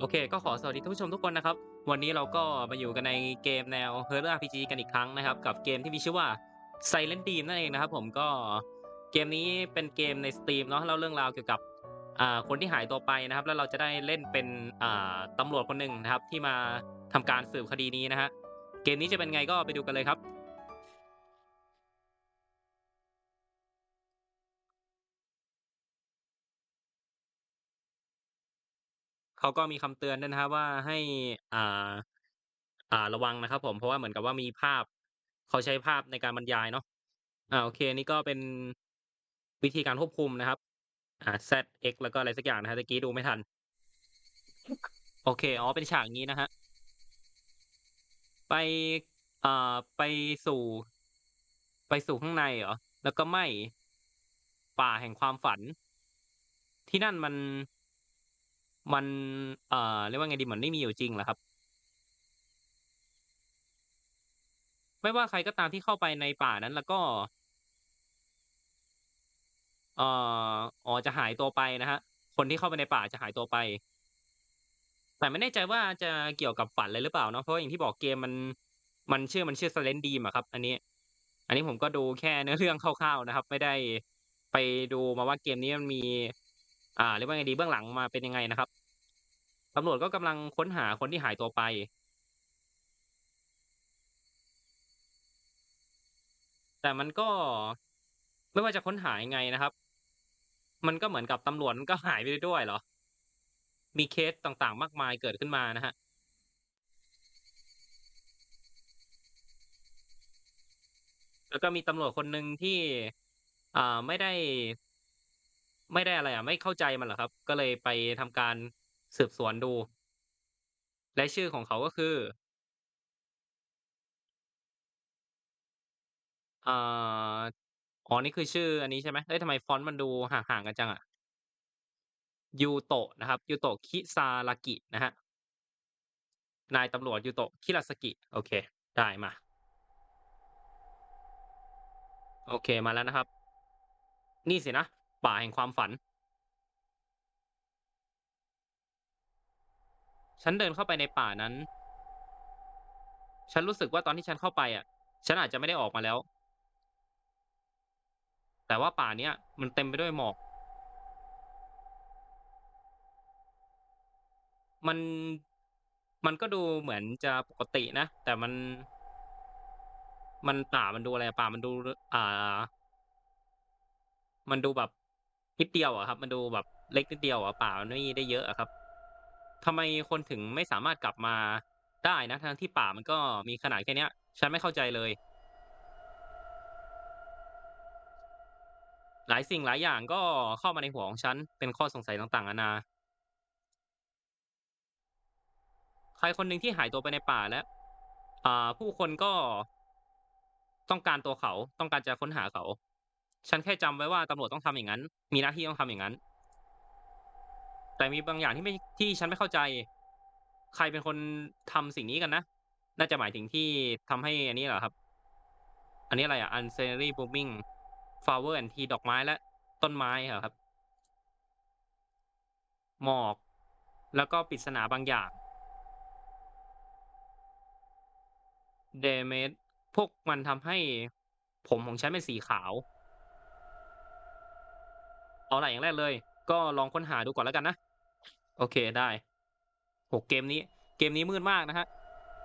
โอเค ก็ขอสวัสดีท่านผู้ชมทุกคนนะครับ วันนี้เราก็มาอยู่กันในเกมแนว Horror RPG กันอีกครั้งนะครับ กับเกมที่มีชื่อว่า Silent Dream นั่นเองนะครับผมก็เกมนี้เป็นเกมใน Steam เนาะเล่าเรื่องราวเกี่ยวกับคนที่หายตัวไปนะครับ แล้วเราจะได้เล่นเป็นตำรวจคนหนึ่งนะครับ ที่มาทำการสืบคดีนี้นะฮะเกมนี้จะเป็นไงก็ไปดูกันเลยครับ เขาก็มีคำเตือนด้วยนะครับว่า ให้ อ่า อ่า ระวังนะครับผม เพราะว่าเหมือนกับว่ามีภาพ เขาใช้ภาพในการบรรยายเนาะ อ่า โอเคนี่ก็เป็น วิธีการควบคุมนะครับ อ่า Z X แล้วก็อะไรสักอย่างนะครับตะกี้ดูไม่ทัน โอเค อ๋อ เป็นฉากนี้นะฮะ ไป อ่า ไปสู่ ไปสู่ข้างในเหรอ แล้วก็ไม่ ป่าแห่งความฝัน ที่นั่นมัน มันเอ่อเรียกว่าไงดีเหมือนไม่มีอยู่จริงเหรอครับ ไม่ว่าใครก็ตามที่เข้าไปในป่านั้นแล้วก็ เอ่ออ๋อจะหายตัวไปนะครับคนที่เข้าไปในป่าจะหายตัวไป แต่ไม่แน่ใจว่าจะเกี่ยวกับฝันเลยหรือเปล่าเนาะเพราะอย่างที่บอกเกมมัน มันชื่อมันชื่อ Silent Dream อะครับ อันนี้ อันนี้ผมก็ดูแค่เนื้อเรื่องคร่าวๆนะครับ ไม่ได้ไปดูมาว่าเกมนี้มันมี อ่าเรียกว่าไงดีเบื้องหลังมาเป็นยังไงนะครับ ตำรวจก็กำลังค้นหาคนที่หายตัวไป แต่มันก็ไม่ว่าจะค้นหายังไงนะครับ มันก็เหมือนกับตำรวจมันก็หายไปด้วยเหรอ มีเคสต่างๆ มากมายเกิดขึ้นมานะฮะแล้วก็มีตำรวจคนหนึ่งที่ อ่าไม่ได้ ไม่ได้อะไรอะ ไม่เข้าใจมันหรอครับ ก็เลยไปทำการ สืบสวนดู และชื่อของเขาก็คืออ่าอ๋อนี่คือชื่ออันนี้ใช่ไหมเฮ้ยทำไมฟอนต์มันดูห่างๆกันจังอะยูโตะนะครับยูโตะคิซารากินะครับนายตำรวจยูโตะคิราสกิ โอเค ได้มา โอเคมาแล้วนะครับ นี่สินะป่าแห่งความฝัน ฉันเดินเข้าไปในป่านั้น ฉันรู้สึกว่าตอนที่ฉันเข้าไปอะ ฉันอาจจะไม่ได้ออกมาแล้ว แต่ว่าป่าเนี้ยมันเต็มไปด้วยหมอก มัน มันก็ดูเหมือนจะปกตินะ แต่มัน มันป่ามันดูอะไรอะป่ามันดู อ่า มันดูแบบนิดเดียวอะครับ มันดูแบบเล็กนิดเดียวอะป่ามันไม่ได้เยอะอะครับ ทำไมคนถึงไม่สามารถกลับมาได้นะทั้งที่ป่ามันก็มีขนาดแค่เนี้ย ฉันไม่เข้าใจเลย หลายสิ่งหลายอย่างก็เข้ามาในหัวของฉัน เป็นข้อสงสัยต่างๆนานา ใครคนหนึ่งที่หายตัวไปในป่าและอ่าผู้คนก็ต้องการตัวเขา ต้องการจะค้นหาเขา ฉันแค่จำไว้ว่าตำรวจต้องทำอย่างงั้น มีหน้าที่ต้องทำอย่างงั้น แต่มีบางอย่างที่ไม่ที่ฉันไม่เข้าใจ ใครเป็นคนทำสิ่งนี้กันนะ น่าจะหมายถึงที่ทำให้อันนี้เหรอครับ อันนี้อะไรอะ Unscenery Booming Flower and Tea ดอกไม้และต้นไม้เหรอครับ หมอก แล้วก็ปริศนาบางอย่าง d a m a g พวกมันทำให้ผมของฉันเป็นสีขาว เอาล่ะอย่างแรกเลย ก็ลองค้นหาดูก่อนแล้วกันนะ โอเคได้โอ้โฮเกมนี้ เกมนี้มืดมากนะครับ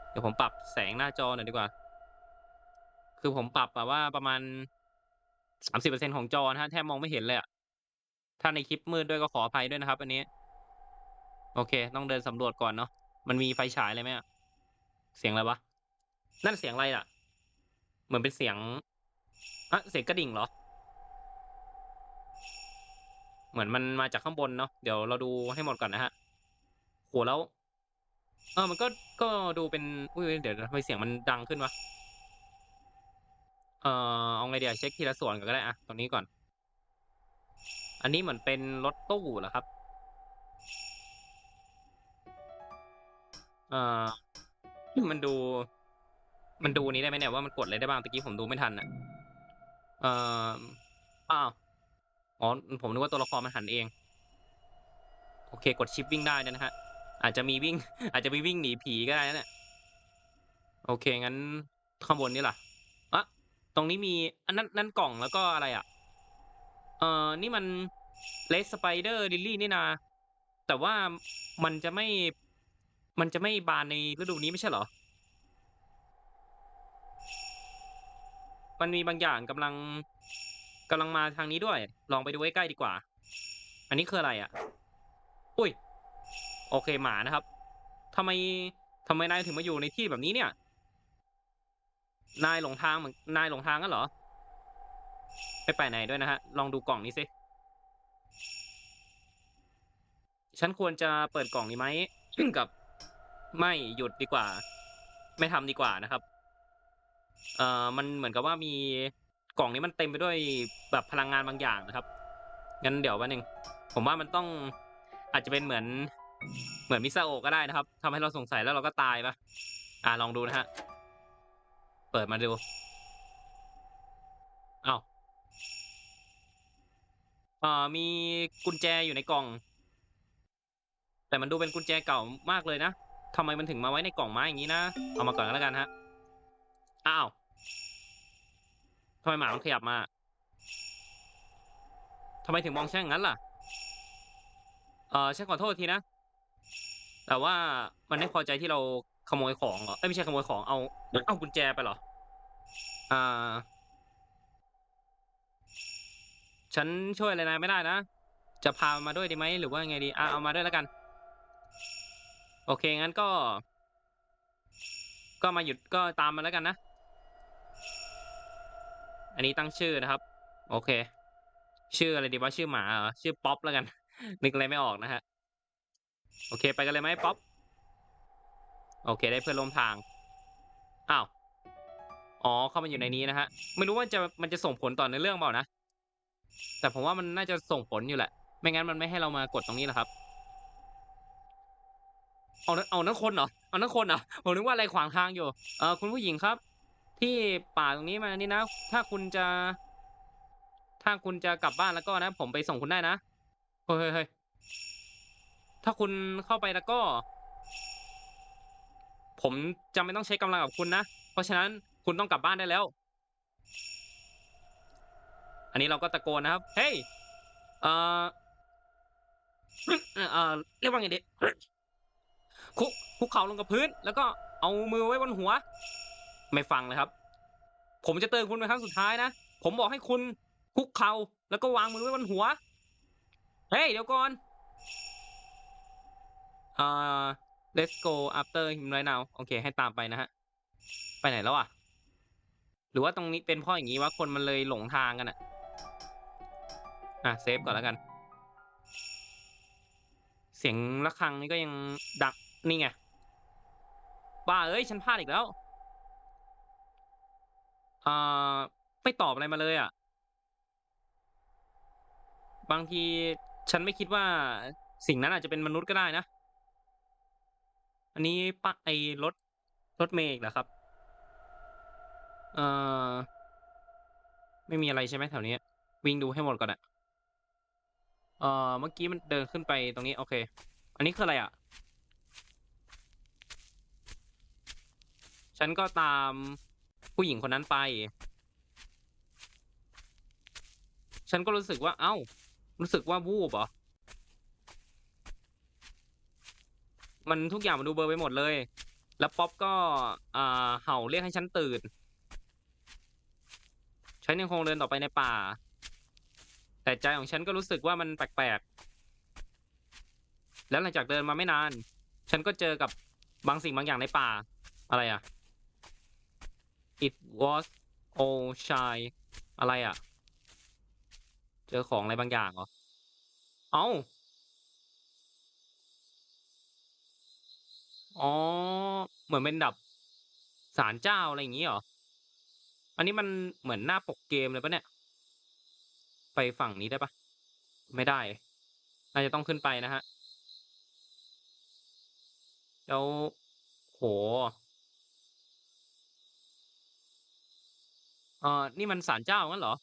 เดี๋ยวผมปรับแสงหน้าจอหน่อยดีกว่า คือผมปรับแบบว่าประมาณ30%ของจอนะครับแทบมองไม่เห็นเลยอะถ้าในคลิปมืดด้วยก็ขออภัยด้วยนะครับ อันนี้ โอเค ต้องเดินสำรวจก่อนเนาะมันมีไฟฉายอะไรไหมอะเสียงอะไรวะนั่นเสียงอะไรอะเหมือนเป็นเสียงฮะเสียงกระดิ่งเหรอ? เหมือนมันมาจากข้างบนเนาะเดี๋ยวเราดูให้หมดก่อนนะครับโอ้โฮแล้วเออมันก็ก็ดูเป็นอุ๊ยเดี๋ยวทำไมเสียงมันดังขึ้นวะ?เอ่อเอาไงเดีอะเช็กทีละส่วนก็ได้อะตรงนี้ก่อน อันนี้เหมือนเป็นรถตู้เหรอครับ?เอ่อมันดู มันดูนี้ได้ไหมเนี่ยว่ามันกดอะไรได้บ้าง?ตะกี้ผมดูไม่ทันน่ะเอ่ออ้าว อ๋อผมนึกว่าตัวละครมันหันเอง โอเค กดชิปวิ่งได้นะครับอาจจะมีวิ่ง อาจจะมีวิ่งหนีผีก็ได้นะเนี่ยโอเคงั้นข้างบนนี่ล่ะอะตรงนี้มีอันนั้นนั่นกล่องแล้วก็อะไรอะเอ่อนี่มันเลสสไปเดอร์ลิลลี่นี่นา แต่ว่ามันจะไม่ มันจะไม่บานในฤดูนี้ไม่ใช่เหรอ มันมีบางอย่างกำลัง กำลังมาทางนี้ด้วย ลองไปดูใกล้ๆดีกว่า อันนี้คืออะไรอะอุ้ย โอเคหมานะครับทำไมทำไมนายถึงมาอยู่ในที่แบบนี้เนี่ย นายหลงทางเหมือนนายหลงทางกันเหรอ ไปไปไหนด้วยนะฮะ ลองดูกล่องนี้สิ ฉันควรจะเปิดกล่องนี้ไหม กับไม่หยุดดีกว่า ไม่ทำดีกว่านะครับ เอ่อ มันเหมือนกับว่ามี กล่องนี้มันเต็มไปด้วยแบบพลังงานบางอย่างนะครับ งั้นเดี๋ยววันหนึ่งผมว่ามันต้องอาจจะเป็นเหมือนเหมือนมิซาโอก็ได้นะครับทำให้เราสงสัยแล้วเราก็ตายปะอ่าลองดูนะฮะ เปิดมาดู เอ้าเอ่อมีกุญแจอยู่ในกล่อง แต่มันดูเป็นกุญแจเก่ามากเลยนะทำไมมันถึงมาไว้ในกล่องไม้อย่างนี้นะ เอามาก่อนก็แล้วกันฮะ อ้าว ทำไมหมามันขยับมาทำไมถึงมองฉันอย่างนั้นล่ะ เออฉันขอโทษทีนะ แต่ว่ามันไม่พอใจที่เราขโมยของเหรอ เอ้ยไม่ใช่ขโมยของ เอา เอากุญแจไปเหรอ อ่า ฉันช่วยอะไรนายไม่ได้นะ จะพามาด้วยดีไหมหรือว่าไงดี อะเอามาด้วยแล้วกัน โอเคงั้นก็ ก็มาหยุดก็ตามมาแล้วกันนะ อันนี้ตั้งชื่อนะครับ โอเค ชื่ออะไรดีวะชื่อหมาเหรอชื่อป๊อปแล้วกัน นึกอะไรไม่ออกนะฮะ โอเค ไปกันเลยไหมป๊อป โอเค ได้เพื่อนร่วมทาง อ้าว อ๋อ เข้ามาอยู่ในนี้นะฮะ ไม่รู้ว่าจะมันจะส่งผลต่อในเรื่องเปล่านะ แต่ผมว่ามันน่าจะส่งผลอยู่แหละ ไม่งั้นมันไม่ให้เรามากดตรงนี้หรอกครับ เอาเอานั่นคนเหรอ เอานั่นคนเหรอ ผมนึกว่าอะไรขวางทางอยู่ เออคุณผู้หญิงครับ ที่ป่าตรงนี้มานี่นะ ถ้าคุณจะ ถ้าคุณจะกลับบ้านแล้วก็นะ ผมไปส่งคุณได้นะเฮ้ยเฮ้ยถ้าคุณเข้าไปแล้วก็ ผมจะไม่ต้องใช้กำลังกับคุณนะ เพราะฉะนั้นคุณต้องกลับบ้านได้แล้ว อันนี้เราก็ตะโกนนะครับ เฮ้ย เอ่อเอ่อเรียกว่าไงดีคุกคุกเข่าลงกับพื้น แล้วก็เอามือไว้บนหัว ไม่ฟังเลยครับ ผมจะเตือนคุณเป็นครั้งสุดท้ายนะ ผมบอกให้คุณคุกเข่าแล้วก็วางมือไว้บนหัว เฮ้ย เดี๋ยวก่อนเอ่อ let's go after him right now โอเค ให้ตามไปนะฮะ ไปไหนแล้วอะ หรือว่าตรงนี้เป็นเพราะอย่างนี้ว่าคนมันเลยหลงทางกันอะ อะ เซฟก่อนแล้วกัน เสียงระฆังนี่ก็ยังดักนี่ไง บ้าเอ้ย ฉันพลาดอีกแล้ว อ่า ไม่ตอบอะไรมาเลยอะ บางทีฉันไม่คิดว่าสิ่งนั้นอาจจะเป็นมนุษย์ก็ได้นะ อันนี้ปะไอรถรถเมล์อีกเหรอครับเอ่อไม่มีอะไรใช่ไหมแถวนี้ วิ่งดูให้หมดก่อนอะเอ่อเมื่อกี้มันเดินขึ้นไปตรงนี้ โอเค อันนี้คืออะไรอะฉันก็ตาม ผู้หญิงคนนั้นไป ฉันก็รู้สึกว่า เอ้า รู้สึกว่าวูบเหรอ มันทุกอย่างมันดูเบลอไปหมดเลย แล้วป๊อปก็อ่าเห่าเรียกให้ฉันตื่น ฉันยังคงเดินต่อไปในป่า แต่ใจของฉันก็รู้สึกว่ามันแปลกๆ แล้วหลังจากเดินมาไม่นาน ฉันก็เจอกับบางสิ่งบางอย่างในป่า อะไรอะ it was all shy อะไรอะ เจอของอะไรบางอย่างเหรอ เอ้าอ๋อ เหมือนเป็นดับศาลเจ้าอะไรอย่างงี้เหรอ อันนี้มันเหมือนหน้าปกเกมเลยปะเนี่ย ไปฝั่งนี้ได้ปะ ไม่ได้ น่าจะต้องขึ้นไปนะฮะ แล้วโห อ่อนี่มันศาลเจ้างั้นเหรอ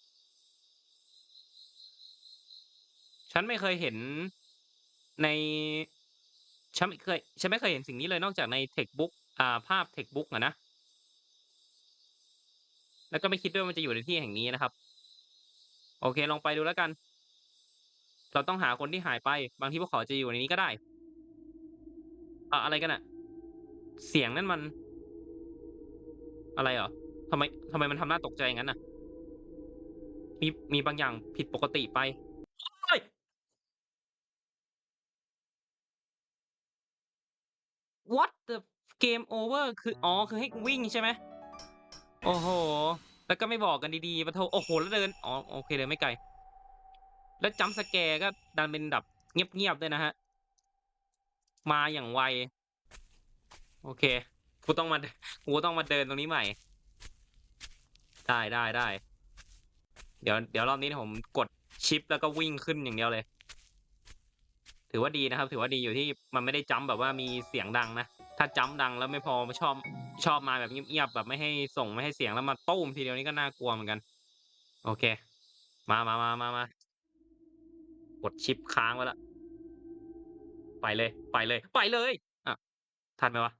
ฉันไม่เคยเห็นใน ฉันไม่เคย ฉันไม่เคยเห็นสิ่งนี้เลยนอกจากใน textbook อ่า ภาพ textbook อะนะ แล้วก็ไม่คิดด้วยว่ามันจะอยู่ในที่แห่งนี้นะครับ โอเค ลองไปดูแล้วกัน เราต้องหาคนที่หายไป บางทีพวกเขาอจะอยู่ในนี้ก็ได้อะอะไรกันน่ะเสียงนั่นมัน อะไรเหรอ? ทำไมทำไมมันทำหน้าตกใจอย่างงั้นน่ะ?มีมีบางอย่างผิดปกติไปโอ๊ย! What the game over คืออ๋อคือให้วิ่งใช่ไหม?โอ้โฮแล้วก็ไม่บอกกันดีๆปะโถโอ้โฮแล้วเดิน อ๋อ โอเคเดินไม่ไกล แล้ว jump scare ก็ดันเป็นแบบเงียบๆด้วยนะครับมาอย่างไว โอเค กูต้องมา กูต้องมาเดินตรงนี้ใหม่ ได้ๆๆเดี๋ยวเดี๋ยวรอบนี้ผมกดชิปแล้วก็วิ่งขึ้นอย่างเดียวเลย ถือว่าดีนะครับ ถือว่าดีอยู่ที่มันไม่ได้ jump แบบว่ามีเสียงดังนะ ถ้า jump ดังแล้วไม่พอชอบชอบมาแบบเงียบๆแบบไม่ให้ส่งไม่ให้เสียงแล้วมาตู้มทีเดียวนี่ก็น่ากลัวเหมือนกัน โอเค มาๆๆๆกดชิปค้างไว้ล้วไปเลย ไปเลย ไปเลยอ้าวทันไหมวะ?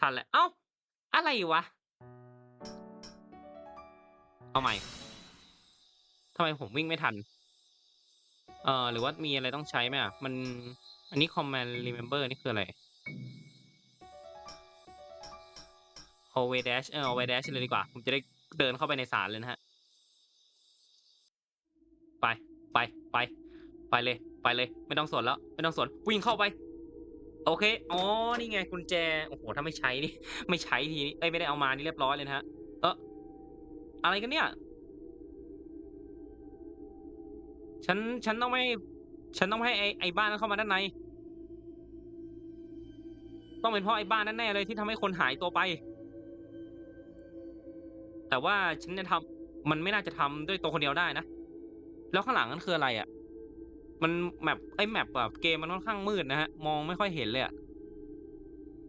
ทันแหละอ้า!อะไรวะ? เอาใหม่ทำไมผมวิ่งไม่ทัน?เอ่อ หรือว่ามีอะไรต้องใช้ไหมอะ?มัน อันนี้ command remember นี่คืออะไร? hallway dash เออ hallway dash เลยดีกว่า ผมจะได้เดินเข้าไปในศาลเลยนะครับไป ไป ไป ไปเลย ไปเลย ไม่ต้องสนแล้ว ไม่ต้องสน วิ่งเข้าไป โอเค อ๋อ นี่ไงกุญแจ โอ้โฮถ้าไม่ใช้นี่ ไม่ใช้ทีนี้ เอ๊ยไม่ได้เอามานี่เรียบร้อยเลยนะครับเอ๊ะ อะไรกันเนี่ย?ฉัน ฉันต้องไม่ ฉันต้องให้ไอไอบ้านนั้นเข้ามาด้านใน ต้องเป็นเพราะไอบ้านนั้นแน่เลยที่ทำให้คนหายตัวไป แต่ว่าฉันจะทำมันไม่น่าจะทำด้วยตัวคนเดียวได้นะ แล้วข้างหลังนั้นคืออะไรอะ?มัน map เอ๊ย map แบบเกมมันค่อนข้างมืดนะครับมองไม่ค่อยเห็นเลยอะ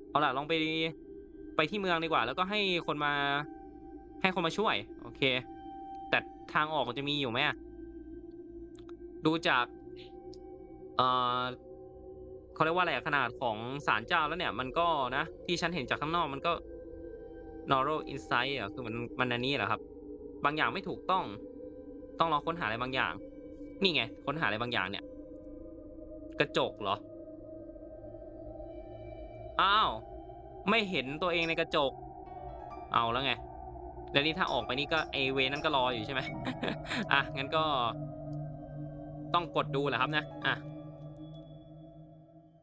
เอาล่ะลองไปไปที่เมืองดีกว่า แล้วก็ให้คนมา ให้คนมาช่วย โอเค แต่ทางออกมันจะมีอยู่ไหม?ดูจาก เอ่อเขาเรียกว่าอะไรขนาดของศาลเจ้าแล้วเนี่ย มันก็นะ ที่ฉันเห็นจากข้างนอกมันก็ narrow insight อะคือมันมันอันนี้เหรอครับ บางอย่างไม่ถูกต้อง ต้องลองค้นหาอะไรบางอย่าง นี่ไง ค้นหาอะไรบางอย่างเนี่ย กระจกเหรอ?อ้าว ไม่เห็นตัวเองในกระจก เอาแล้วไง แล้วนี่ถ้าออกไปนี่ก็ไอเวนั้นก็รออยู่ใช่ไหม?อะงั้นก็ ต้องกดดูแหละครับนะอะ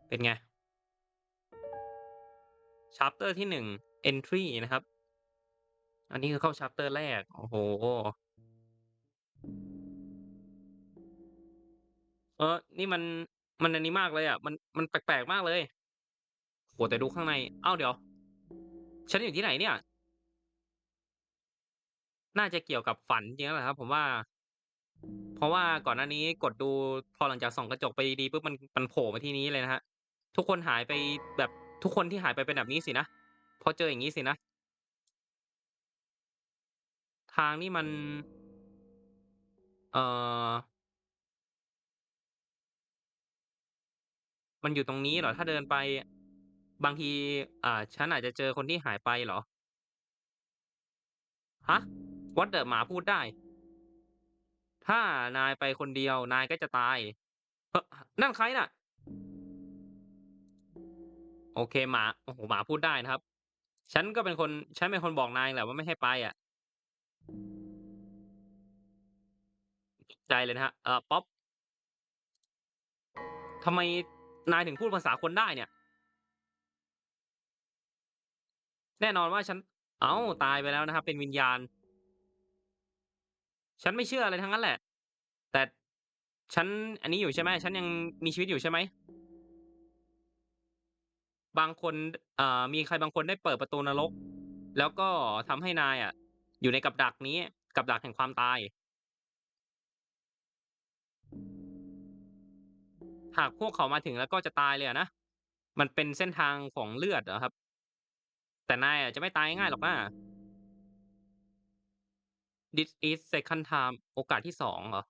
เป็นไง?ชัปเตอร์ที่1 entry นะครับ อันนี้คือเข้าชัปเตอร์แรก โอ้โฮเออ นี่มัน มันอันนี้มากเลยอะ มัน มันแปลกๆมากเลยโอ้โฮแต่ดูข้างในอ้าวเดี๋ยว ฉันอยู่ที่ไหนเนี่ย? น่าจะเกี่ยวกับฝันจริงๆแล้วแหละครับผมว่า เพราะว่าก่อนหน้านี้กดดู พอหลังจากส่องกระจกไปดีๆปุ๊บ มัน มันโผล่มาที่นี้เลยนะครับ ทุกคนหายไปแบบ ทุกคนที่หายไปเป็นแบบนี้สินะพราะเจออย่างงี้สินะ ทางนี่มัน เอ่อ มันอยู่ตรงนี้เหรอ?ถ้าเดินไป บางที อ่า ฉันอาจจะเจอคนที่หายไปเหรอ?ฮะ What the หมาพูดได้ ถ้านายไปคนเดียวนายก็จะตายฮนั่นใครน่ะ?โอเคหมาโอ้โฮหมาพูดได้นะครับ ฉันก็เป็นคนฉันเป็นคนบอกนายแหละว่าไม่ให้ไปอะใจเลยนะครับเอ่อป๊อปทำไมนายถึงพูดภาษาคนได้เนี่ย?แน่นอนว่าฉัน เอ้าตายไปแล้วนะครับ เป็นวิญญาณ ฉันไม่เชื่ออะไรทั้งนั้นแหละ แต่ฉันอันนี้อยู่ใช่ไหมฉันยังมีชีวิตอยู่ใช่ไหม?บางคนดอ่ามีใครบางคนได้เปิดประตูนรก แล้วก็ทำให้นายอะ อยู่ในกับดักนี้ กับดักแห่งความตาย หากพวกเขามาถึงแล้วก็จะตายเลยอะนะ มันเป็นเส้นทางของเลือดอะครับ แต่นายอะจะไม่ตายง่ายหรอกน่า This is second time โอกาสที่2เหรอ?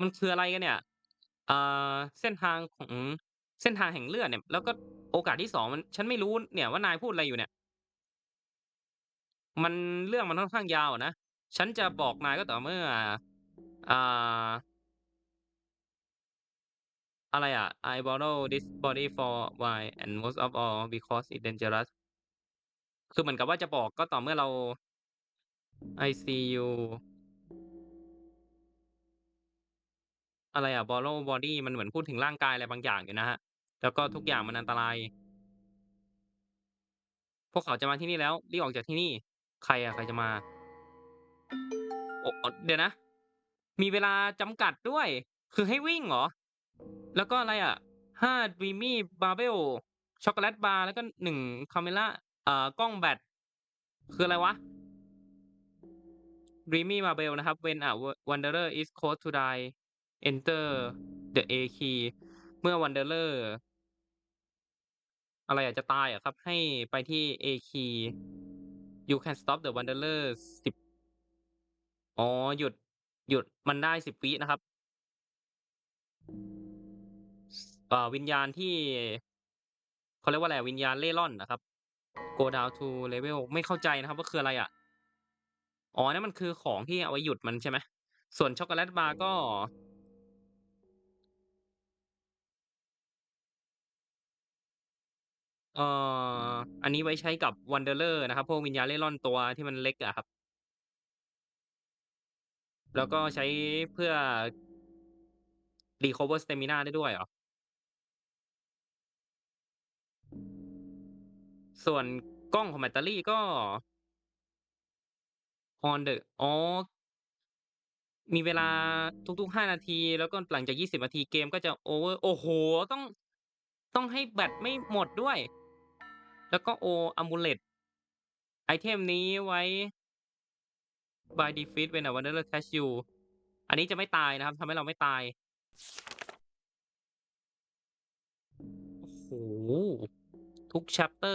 มันคืออะไรกันเนี่ยเ?อ่าเส้นทางของเส้นทางแห่งเลือดเนี่ย แล้วก็โอกาสที่2มัน ฉันไม่รู้เนี่ยว่านายพูดอะไรอยู่เนี่ย มันเรื่องมันค่อนข้างยาวนะ ฉันจะบอกนายก็ต่อเมื่ออ่าอะไรอะ I borrow this body for why and most of all because it's dangerous คือเหมือนกับว่าจะบอกก็ต่อเมื่อเรา I see you อะไรอะ borrow body มันเหมือนพูดถึงร่างกายอะไรบางอย่างอยู่นะครับแล้วก็ทุกอย่างมันอันตราย พวกเขาจะมาที่นี่แล้วรีบออกจากที่นี่ ใครอะใครจะมา?โอ้อเดี๋ยวนะ มีเวลาจำกัดด้วย คือให้วิ่งเหรอ?แล้วก็อะไรอะ5 Dreamy Barbell ช็อกโกแลตบาร์แล้วก็1 Camera อ่ากล้องแบตคืออะไรวะ? Dreamy Barbell นะครับ When a wa wanderer is close to die, enter the A key เมื่อ wanderer อะไรอะจะตายเหรอครับ ให้ไปที่ A key You can stop the wanderer 10อ๋อ หยุด หยุดมันได้10วินะครับอ่าวิญญาณที่เขาเรียกว่าอะไรอะวิญญาณเร่ร่อนอะครับ Go down to level ไม่เข้าใจนะครับ ว่าคืออะไรอะ? อ๋อ นั่นมันคือของที่เอาไว้หยุดมันใช่ไหม?ส่วนช็อกโกแลตบาร์ก็ เอ่อ อันนี้ไว้ใช้กับ wanderer นะครับ พวกวิญญาณเร่ร่อนตัวที่มันเล็กอะครับ แล้วก็ใช้เพื่อ recover stamina ได้ด้วยเหรอ?ส่วนกล้องของแบตเตอรี่ก็ on the อ๋อ มีเวลาทุก ๆ 5 นาที แล้วก็หลังจาก 20 นาทีเกมก็จะโอเวอร์ โอ้โฮ!ต้อง ต้องให้แบตไม่หมดด้วย แล้วก็ O amulet ไอเทมนี้ไว้ by defeat when a wanderer catch you อันนี้จะไม่ตายนะครับทำให้เราไม่ตาย โอ้โฮ!ทุกแชปเตอ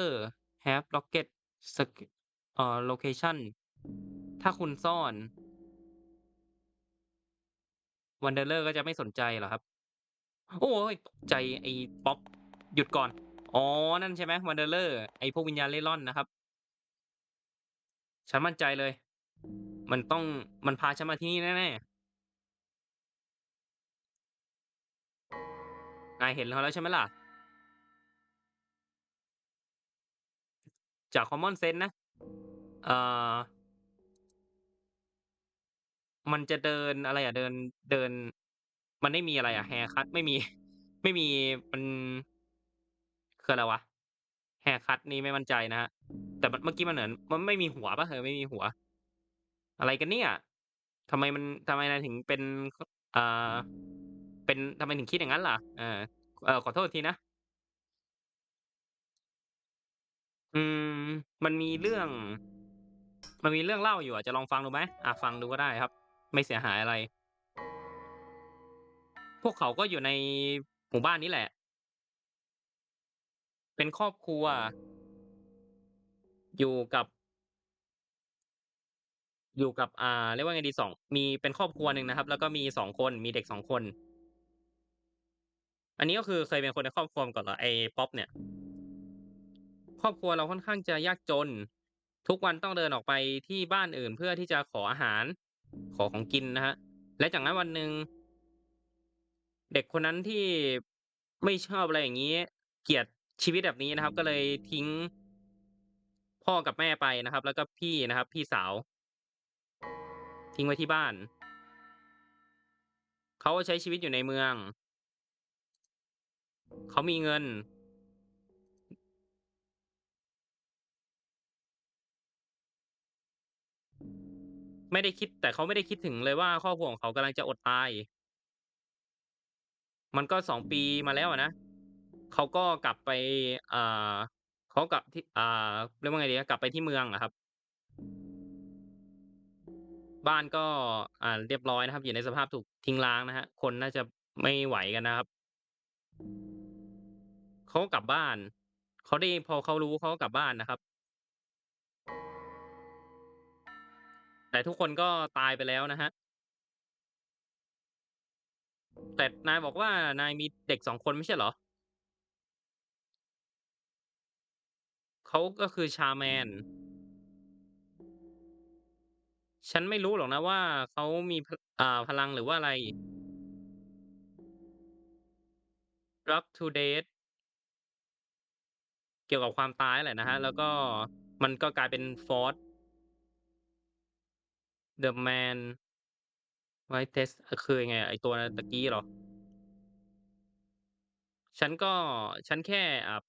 ร์ have locked sc เอ่อโลเคชันถ้าคุณซ่อน wanderer ก็จะไม่สนใจเหรอครับ?โอ๊ย!ตกใจไอ้ป๊อปหยุดก่อน อ๋อ นั่นใช่ไหม wanderer ไอ้พวกวิญญาณเร่ร่อนนะครับ ฉันมั่นใจเลย มันต้องมันพาฉันมาที่นี่แน่ๆนายเห็นเขาแล้วใช่ไหมล่ะ?จาก common sense นะ เอ่อ มันจะเดิน อะไรอะ เดิน เดิน มันไม่มีอะไรอะ haircut ไม่มี ไม่มี มัน คืออะไรวะ? haircut นี่ไม่มั่นใจนะครับ แต่มัน เมื่อกี้มันเหมือน มันไม่มีหัวเปล่า?เออ ไม่มีหัว อะไรกันเนี่ย?ทำไมมัน ทำไมนายถึงเป็น ค อ่า เป็น ทำไมถึงคิดอย่างงั้นล่ะ?เออ เอ่อ ขอโทษทีนะ อืม มันมีเรื่อง มันมีเรื่องเล่าอยู่อะ จะลองฟังดูไหม?อะฟังดูก็ได้ครับ ไม่เสียหายอะไร พวกเขาก็อยู่ในหมู่บ้านนี้แหละ เป็นครอบครัว อยู่กับ อยู่กับ อ่า เรียกว่าไงดี2มีเป็นครอบครัวหนึ่งนะครับ แล้วก็มี2คน มีเด็ก2คน อันนี้ก็คือเคยเป็นคนในครอบครัวก่อนเหรอ?ไอ้ป๊อปเนี่ย ครอบครัวเราค่อนข้างจะยากจน ทุกวันต้องเดินออกไปที่บ้านอื่นเพื่อที่จะขออาหาร ขอของกินนะครับและจากนั้นวันหนึ่งเด็กคนนั้นที่ไม่ชอบอะไรอย่างงี้ เกลียดชีวิตแบบนี้นะครับ ก็เลยทิ้งพ่อกับแม่ไปนะครับ แล้วก็พี่นะครับ พี่สาว ทิ้งไว้ที่บ้าน เขาใช้ชีวิตอยู่ในเมือง เขามีเงิน ไม่ได้คิด แต่เขาไม่ได้คิดถึงเลยว่าครอบครัวของเขากำลังจะอดตาย มันก็2ปีมาแล้วอะนะเขาก็กลับไปอ่าเขากลับที่อ่าเรียกว่าไงดีนะกลับไปที่เมืองอะครับ บ้านก็อ่าเรียบร้อยนะครับ อยู่ในสภาพถูกทิ้งร้างนะครับคนน่าจะไม่ไหวกันนะครับ เขาก็กลับบ้าน เขาได้พอเขารู้เขาก็กลับบ้านนะครับ แต่ทุกคนก็ตายไปแล้วนะครับแต่นายบอกว่านายมีเด็กสองคนไม่ใช่เหรอ เขาก็คือชาแมน ฉันไม่รู้หรอกนะว่าเขามีพอ่าพลังหรือว่าอะไร Rock to Death เกี่ยวกับความตายแหละนะฮะ แล้วก็มันก็กลายเป็น Force The Man White Test คือยังไงอะ ไอ้ตัวตะกี้เหรอ?ฉันก็ ฉันแค่ อ่า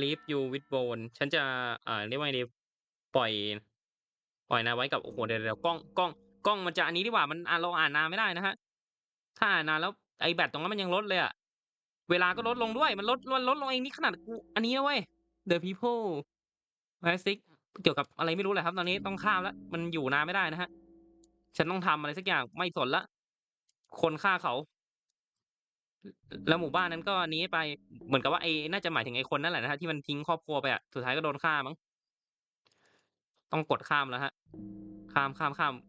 Leave you with bone ฉันจะ อ่า เรียกว่าไงดี ปล่อย ปล่อยนายไว้กับ โอ้โฮ เดี๋ยว ๆ ๆ กล้อง กล้อง กล้องมันจะอันนี้ดีกว่า มัน อ่า เราอ่านนานไม่ได้นะครับ ถ้าอ่านนานแล้วไอ้แบตตรงนั้นมันยังลดเลยอะ เวลาก็ลดลงด้วย มันลด มันลดลงเอง นี่ขนาดกู อันนี้นะเว้ย The People Basic เกี่ยวกับอะไรไม่รู้แหละครับ ตอนนี้ต้องข้ามแล้ว มันอยู่นานไม่ได้นะครับฉันต้องทำอะไรสักอย่างไม่สนแล้วคนฆ่าเขา แล้วหมู่บ้านนั้นก็อันนี้ไปเหมือนกับว่าไอ้น่าจะหมายถึงไอ้คนนั่นแหละนะครับที่มันทิ้งครอบครัวไปอะสุดท้ายก็โดนฆ่ามั้งต้องกดข้ามแล้วครับข้ามๆ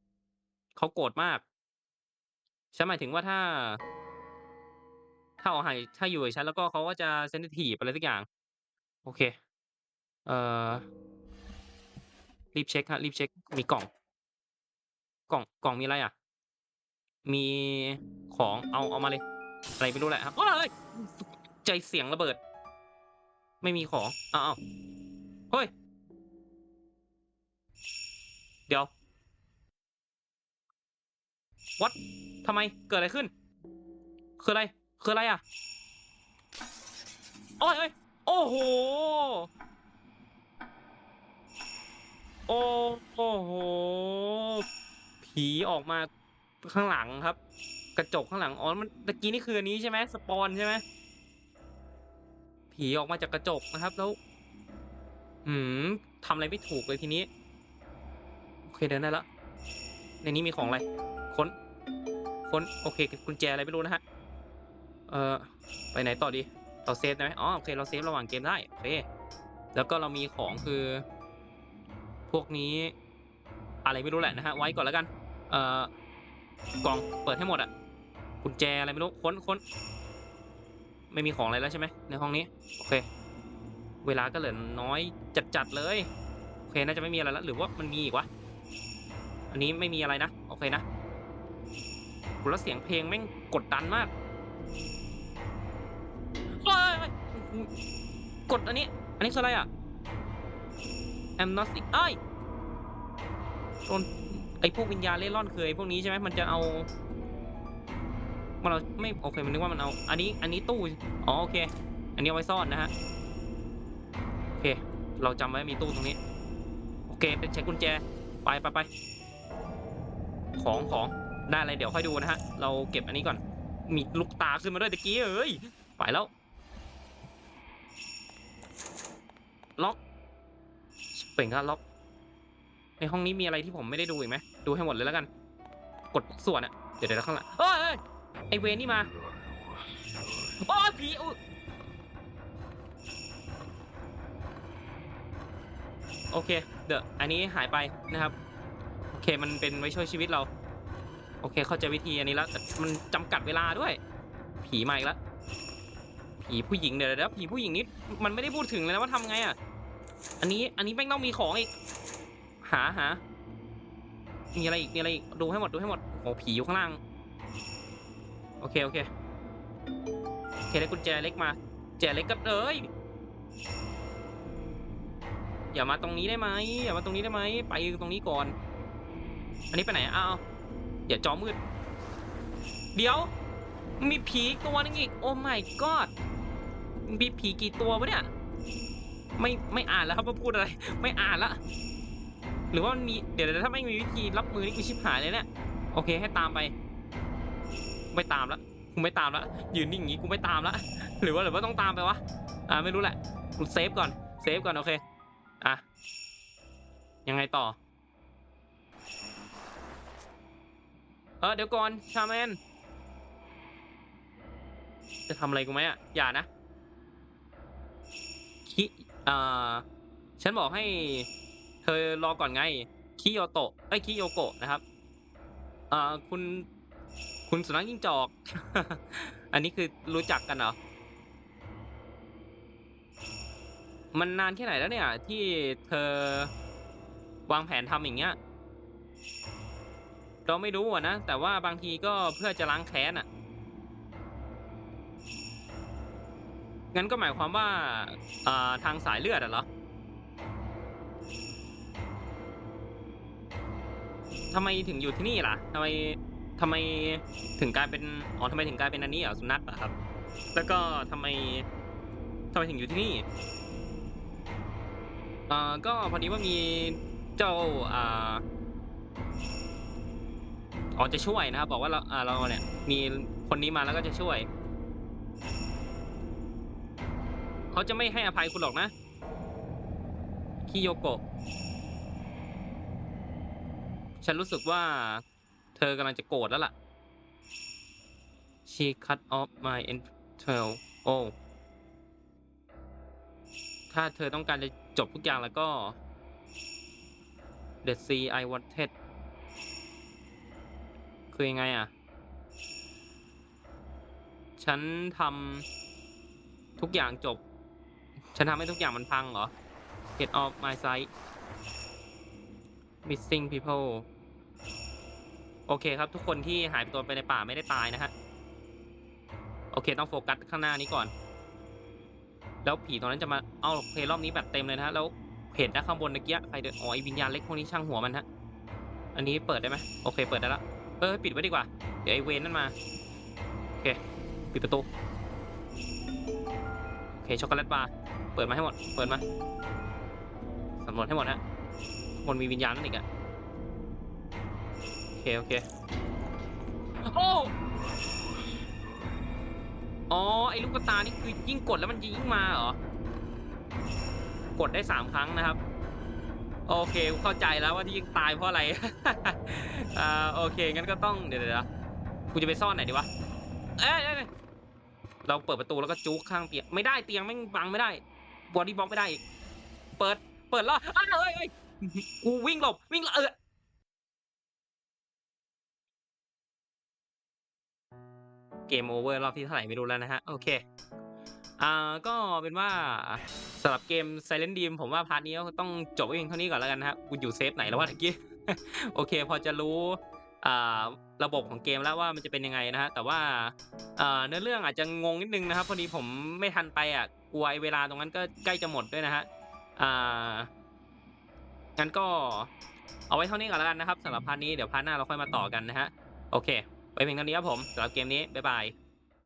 ๆเขาโกรธมากฉันหมายถึงว่าถ้า ถ้าออกห่างถ้าอยู่กับฉันแล้วก็เขาก็จะเซนซิทิฟอะไรสักอย่าง โอเค เอ่อ รีบเช็ครับรีบเช็กมีกล่อง กล่อง กล่องมีอะไรอะ?มีของ เอา เอามาเลย อะไรไม่รู้แหละครับเฮ้ยใจเสียงระเบิด ไม่มีของอ้าวเฮ้ย เดี๋ยว What ทำไม เกิดอะไรขึ้น?คืออะไร คืออะไรอะ?โอ๊ยโอ้โฮ โอ้โฮผีออกมาข้างหลังครับ กระจกข้างหลัง อ๋อ มันตะกี้นี่คืออันนี้ใช่ไหมสปอนใช่ไหม?ผีออกมาจากกระจกนะครับ แล้ว อื้อฮือทำอะไรไม่ถูกเลยทีนี้ โอเคเดินได้ล้วในนี้มีของอะไร?ค้น ค้น โอเคกุญแจอะไรไม่รู้นะครับเอ่อ ไปไหนต่อดี?เราเซฟได้ไหม?อ๋อ โอเค เราเซฟระหว่างเกมได้ โอเค แล้วก็เรามีของคือ วกนี้ อะไรไม่รู้แหละนะครับไว้ก่อนแล้วกันเอ่อกล่องเปิดให้หมดอะกุญแจอะไรไม่รู้ค้นค้นไม่มีของอะไรแล้วใช่ไหมในห้องนี้?โอเค เวลาก็เหลือน้อยจัดๆเลยโอเคน่าจะไม่มีอะไรแล้วหรือว่ามันมีอีกวะ?อันนี้ไม่มีอะไรนะโอเคนะแล้วเสียงเพลงแม่งกดดันมากกดอันนี้ อันนี้คืออะไรอะ? Amnostic เฮ้ยโดนไอพวกวิญญาณเร่ร่อนเคือไอ้พวกนี้ใช่ไหม?มันจะเอา มันเอาไม่โอเคมันนึกว่ามันเอา อันนี้อันนี้ตู้ อ๋อโอเค อันนี้เอาไว้ซ่อนนะครับโอเค เราจำไว้มีตู้ตรงนี้ โอเคไปเช็กกุญแจ ไปๆๆของของได้อะไรเดี๋ยวค่อยดูนะครับเราเก็บอันนี้ก่อน มีลูกตาขึ้นมาด้วยตะกี้เฮ้ย ไปแล้ว ล็อก เป่งก็ล็อก ในห้องนี้มีอะไรที่ผมไม่ได้ดูอีกไหม?ดูให้หมดเลยแล้วกัน กดส่วนอะเดี๋ยวๆข้างหลังเฮ้ยไอเวรนี่มาโอ๊ยผีอุ๊ยโอเค เดี๋ยวอันนี้หายไปนะครับ โอเค มันเป็นไว้ช่วยชีวิตเรา โอเค เข้าใจวิธีอันนี้แล้วแต่มันจำกัดเวลาด้วย ผีมาอีกแล้ว ผีผู้หญิงเดี๋ยวๆๆผีผู้หญิงนี่มันไม่ได้พูดถึงเลยนะว่าทำไงอะ? อันนี้ อันนี้แม่งต้องมีของอีก หาหา มีอะไรอีก มีอะไรอีก ดูให้หมด ดูให้หมด โอ้ผีอยู่ข้างล่าง โอเคๆโอเค ได้กุญแจเล็กมาแจเล็กก็เฮ้ย อย่ามาตรงนี้ได้ไหมอย่ามาตรงนี้ได้ไหม ไปตรงนี้ก่อน อันนี้ไปไหน?อ้าวเดี๋ยวจอมืด เดี๋ยว มีผีตัวนึงอีก Oh my God มีผีกี่ตัววะเนี่ย? ไม่ไม่อ่านแล้วครับว่าพูดอะไร ไม่อ่านแล้วหรือว่ามันมีเดี๋ยวถ้าไม่มีวิธีรับมือนี่คือชิบหายเลยเนี่ยโอเค ให้ตามไป ไม่ตามแล้วกูไม่ตามแล้วยืนนิ่งอย่างงี้กูไม่ตามแล้วหรือว่าหรือว่าต้องตามไปวะ?อ่าไม่รู้แหละกูเซฟก่อนเซฟก่อนโอเคอะยังไงต่อ?เออเดี๋ยวก่อนชาแมนจะทำอะไรกูไหมอะ?อย่านะคิ อ่าฉันบอกให้ เธอรอก่อนไงคิโยโตะเอ๊ยคิโยโกะนะครับอ่าคุณ คุณสุนัขจิ้งจอก อันนี้คือรู้จักกันเหรอมันนานแค่ไหนแล้วเนี่ย ที่เธอวางแผนทำอย่างเงี้ยเราไม่รู้อะนะ แต่ว่าบางทีก็เพื่อจะล้างแค้นอะ งั้นก็หมายความว่าอ่าทางสายเลือดอะเหรอทำไมถึงอยู่ที่นี่ล่ะทำไมทำไมถึงกลายเป็นอ๋อทำไมถึงกลายเป็นอันนี้เหรอสุนัขเหรอครับ แล้วก็ทำไมทำไมถึงอยู่ที่นี่อ่าก็พอดีว่ามีเจ้าอ่าอ๋อจะช่วยนะครับ บอกว่าเราอ่าเราเนี่ยมีคนนี้มาแล้วก็จะช่วย เขาจะไม่ให้อภัยคุณหรอกนะคิโยโกะฉันรู้สึกว่า เธอกำลังจะโกรธแล้วล่ะ She cut off my entrail โอ้ถ้าเธอต้องการจะจบทุกอย่างแล้วก็ The sea I wanted คือยังไงอะ ฉันทำทุกอย่างจบ ฉันทำให้ทุกอย่างมันพังเหรอ Get off my sight missing people โอเคครับทุกคนที่หายตัวไปในป่าไม่ได้ตายนะฮะ โอเคต้องโฟกัสข้างหน้านี้ก่อน แล้วผีตรงนั้นจะมา เอาโอเครอบนี้แบบเต็มเลยนะฮะ แล้วเห็นนะข้างบนเมื่อกี้ใครเดินอ๋อไอวิญญาณเล็กพวกนี้ช่างหัวมันฮะ อันนี้เปิดได้ไหมโอเคเปิดได้แล้วเออปิดไว้ดีกว่า เดี๋ยวไอเวนนั่นมา โอเค ปิดประตู โอเคช็อกโกแลตบาร์ เปิดมาให้หมด เปิดมาสำรวจให้หมดฮะบนมีวิญญาณนั่นอีกอะโอเค โอเค โอ้อ๋อ ไอ้ลูกตานี่คือยิ่งกดแล้วมันจะยิ่งมาเหรอ กดได้สามครั้งนะครับ โอเค เข้าใจแล้วว่าที่ยิงตายเพราะอะไร อ่า โอเค งั้นก็ต้องเดี๋ยวเดี๋ยวกูจะไปซ่อนไหนดีวะ เอ้ยเอ้ยเอ้ยเราเปิดประตูแล้วก็จุกข้างเตียง ไม่ได้เตียงแม่งบังไม่ได้ บอดี้บล็อกไม่ได้อีก เปิด เปิดแล้วอ้าวเอ้ยเอ้ยกูวิ่งหลบ วิ่งหลบเออเกมโอเวอร์รอบที่เท่าไหร่ไม่รู้แล้วนะฮะ โอเค อ่า ก็เป็นว่าสำหรับเกม Silent Dream ผมว่าพาร์ทนี้ต้องจบเพียงเท่านี้ก่อนแล้วกันนะครับกูอยู่เซฟไหนแล้ววะเมื่อกี้ โอเค พอจะรู้ ระบบของเกมแล้วว่ามันจะเป็นยังไงนะฮะแต่ว่าเนื้อเรื่องอาจจะงงนิดนึงนะครับพอดีผมไม่ทันไปอะกลัวไอ้เวลาตรงนั้นก็ใกล้จะหมดด้วยนะฮะงั้นก็เอาไว้เท่านี้ก่อนแล้วกันนะครับสำหรับพาร์ทนี้เดี๋ยวพาร์ทหน้าเราค่อยมาต่อกันนะฮะโอเค ไปเพียงเท่านี้ครับผมสำหรับเกมนี้บ๊ายบาย